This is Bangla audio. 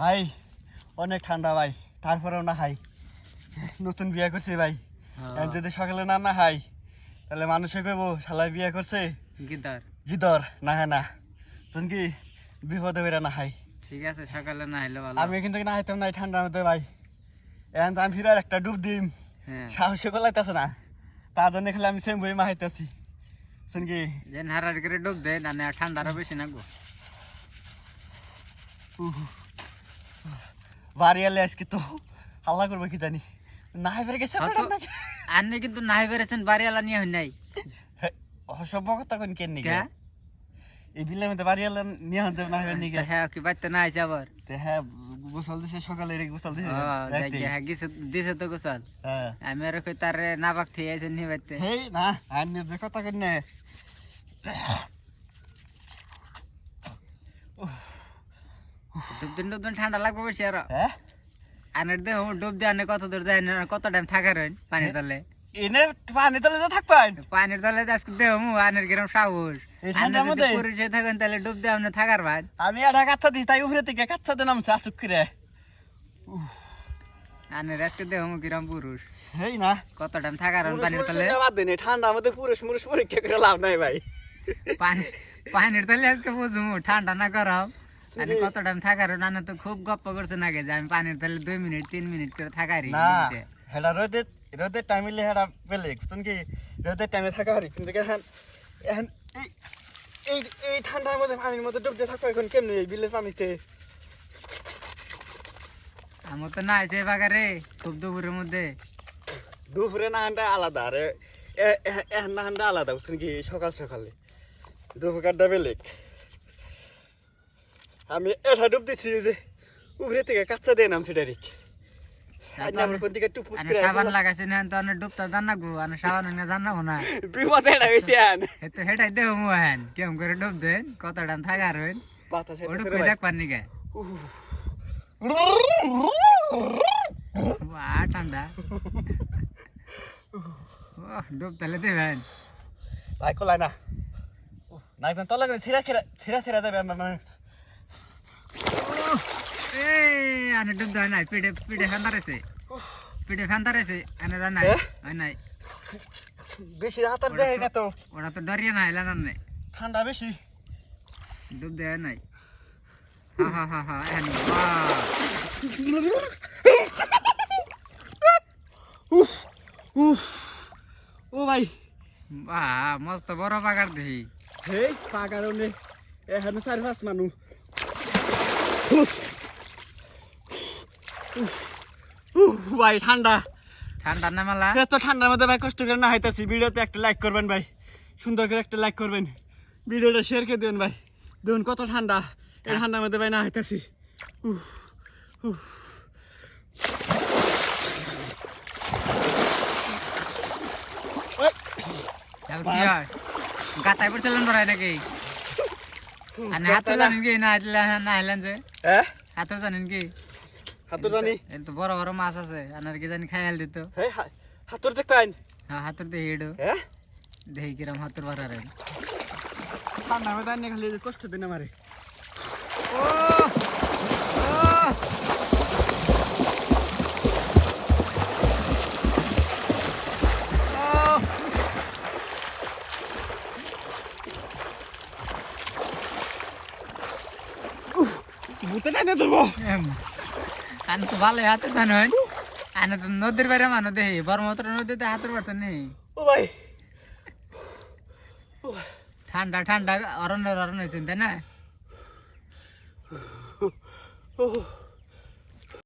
ভাই অনেক ঠান্ডা ভাই তারপরেও না খাই নতুন বিয়ে করছি ভাই। যদি সকালে না না খাই তাহলে মানুষে কইব শালায় বিয়ে করছে? গিদার। গিদর না হ্যাঁ না। শুন কি বিপদে বেরা না খাই ঠিক আছে সকালে না হলে ভালো। আমি কিন্তু না খাইতাম না ঠান্ডার মধ্যে ভাই। এখন তো আমি ফিরার একটা ডুব দিম। হ্যাঁ। সাহসে গলাইতেছে না। তার জন্য খেলে আমি সেম বই মাহাইতেছি। শুন কি যেন হারার করে ডুব দেয় না না ঠান্ডারও বেশি নাগবো উহ, বাড়ি এলে আজকে তো হাল্লা করব কি জানি। না ফেরে গেছে তো হয়তো- কিন্তু নাই বেড়েছেন বাড়িওয়ালা নিয়ে হই নাই। অসভ্য কথা কোন কেন নিকে? এই বিলের মধ্যে বাড়ি এলে নিয়ে হতে না হবে নিকে? হ্যাঁ কি বাড়তে না আইছে আবার। তে হ্যাঁ গোসল দিছে সকালে রে গোসল দিছে। হ্যাঁ গিয়েছে দিছে তো গোসল। হ্যাঁ। আমি আর কই তারে না বাক থেকে আইছে নি বাড়তে হেই না আর নিয়ে যে কথা কেন ডুব ঠান্ডা লাগবে বেশি আর। হ্যাঁ? আনের দেহ ডুব দিয়ে আনে কত দূর যায় না কত টাইম থাকার হইন পানির তলে? এনে পানি তলে তো থাকবেন পানির তলে আজকে দেহ মু আনের কিরম সাহস। এই যদি মধ্যে? থাকেন তাহলে ডুব দিয়ে আপনি থাকার ভাই আমি এটা কাচ্চা দিছি তাই উপরে থেকে কাচ্চা দিলাম চাষুক করে। আনের আজকে দেহ মু কিরম পুরুষ। হেই না। কত টাইম থাকার হইন পানির তলে? বাদ দিন ঠান্ডার মধ্যে পুরুষ মুরুষ পরীক্ষা করে লাভ নাই ভাই। পানি পানির তলে আজকে ঠান্ডা না গরম। আমি কত টাইম থাকার নানা তো খুব গপ্প করছে নাকি যে আমি পানির তলে দুই মিনিট তিন মিনিট করে থাকারি হেডা রোদে রোদের টাইমে হেডা পেলে বুঝছেন কি? রোদের টাইমে থাকা হারি কিন্তু এখন এখন এই এই ঠান্ডার মধ্যে পানির মধ্যে ডুবতে থাকো এখন কেমনি এই বিলের পানিতে? আমার তো না আছে বাগারে খুব দুপুরের মধ্যে। দুপুরে না হান্ডা আলাদা আরে না হান্ডা আলাদা বুঝছেন কি? সকাল সকালে। দুপুরটা বেলেগ আমি এটা ডুব দিচ্ছি যে উপরে থেকে কাচ্চা দিয়ে নামছি ডাইরেক্ট আমার কোন দিকে টুপুট আনে করে সাবান লাগাইছে না তো অনেক ডুবতা জানা গো আনে সাবান না জানা না বিপদ এটা হয়েছে আন। এ তো হেটাই দেহ মু হেন কেমন করে ডুব দেন কত টাইম থাকার হইন। বাতাস ওটা আইতাছে রে কই ভাই। দেখ পারনি কে ওয়া ঠান্ডা। ও ডুব তাহলে দেবেন ভাই কোলাই না। না একদম তলা করে ছিঁড়া ছিঁড়া ছিঁড়া ছিঁড়া দেবে আমার এই আনে ডুব দেয় নাই পিঠে পিঠে ফেন্দার আছে। পিঠে ফেন্দার আছে আনে নাই হয় নাই। বেশি হাতার দেয় না তো। ওরা তো ডরিয়ে না এলান নাই। ঠান্ডা বেশি। ডুব দেয় নাই। হা হা হা হা এখানে উফ উফ। ও ভাই। বাহ মস্ত বড় পাকার দেখি হেই পা কারণে এখানে চারি পাঁচ মানুষ ভাই ঠান্ডা। ঠান্ডা নামালা এত ঠান্ডার মধ্যে ভাই কষ্ট করে না হাইতাছি ভিডিওতে একটা লাইক করবেন ভাই। সুন্দর করে একটা লাইক করবেন। ভিডিওটা শেয়ার করে দেবেন ভাই। দেখুন কত ঠান্ডা। এই ঠান্ডার মধ্যে ভাই না হাইতাছি তারপর কি গাতায় পড়ছিলেন নাকি? আর হাতে জানেন কি না হাতলে না হাইলেন যে হ্যাঁ হাতে জানেন কি হাতুর জানি তো বড় বড় মাছ আছে আনার কি জানি খাইয়াল দিত হ্যাঁ হাতুর দেখবেন হ্যাঁ হাতুর দিয়ে হেডো হ্যাঁ দেখি ভূতে নাই ধরবো। আন তো ভালো হাতে জানো আনে তো নদীর বাইরে মানুষ দেখি ব্রহ্মপুত্র নদীতে হাতের পারছ নেই ও ভাই। ঠান্ডা ঠান্ডা অরণ্য অরণ্য হয়েছেন তাই না